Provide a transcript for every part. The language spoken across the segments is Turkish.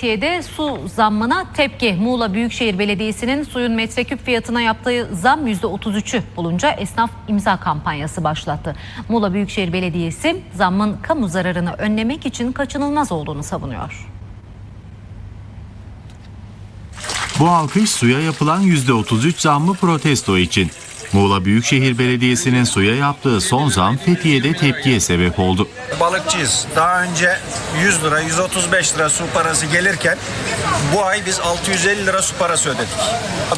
Fethiye'de su zammına tepki. Muğla Büyükşehir Belediyesi'nin suyun metreküp fiyatına yaptığı zam %33'ü bulunca esnaf imza kampanyası başlattı. Muğla Büyükşehir Belediyesi zammın kamu zararını önlemek için kaçınılmaz olduğunu savunuyor. Bu alkış suya yapılan %33 zammı protesto için. Muğla Büyükşehir Belediyesi'nin suya yaptığı son zam Fethiye'de tepkiye sebep oldu. Balıkçıyız. Daha önce 100 lira, 135 lira su parası gelirken bu ay biz 650 lira su parası ödedik.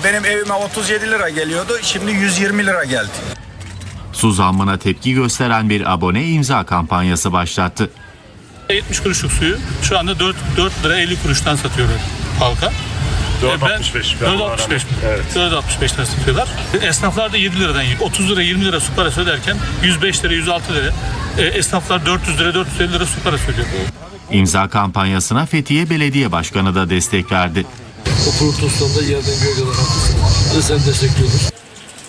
Benim evime 37 lira geliyordu, şimdi 120 lira geldi. Su zammına tepki gösteren bir abone imza kampanyası başlattı. 70 kuruşluk suyu şu anda 4, 4 lira 50 kuruştan satıyorlar halka. 4.65 Ben- 4.65 Evet. 4.65'ten satıyorlar. Esnaflar da 7 liradan yiyor. 30 lira 20 lira su parası öderken 105 lira 106 lira e, esnaflar 400 lira 450 lira su parası ödüyor. İmza kampanyasına Fethiye Belediye Başkanı da destek verdi. O yerden göğe kadar haklısın. Ve sen destekliyoruz.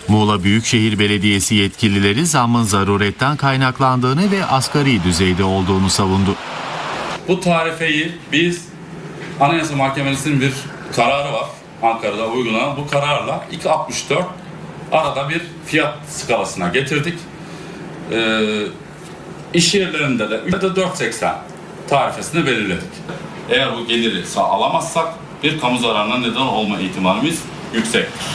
Muğla Büyükşehir Belediyesi yetkilileri zammın zaruretten kaynaklandığını ve asgari düzeyde olduğunu savundu. Bu tarifeyi biz Anayasa Mahkemesi'nin bir kararı var. Ankara'da uygulanan bu kararla 2.64 arada bir fiyat skalasına getirdik. Ee, iş yerlerinde de 4.80 tarifesini belirledik. Eğer bu geliri alamazsak bir kamu zararına neden olma ihtimalimiz yüksektir.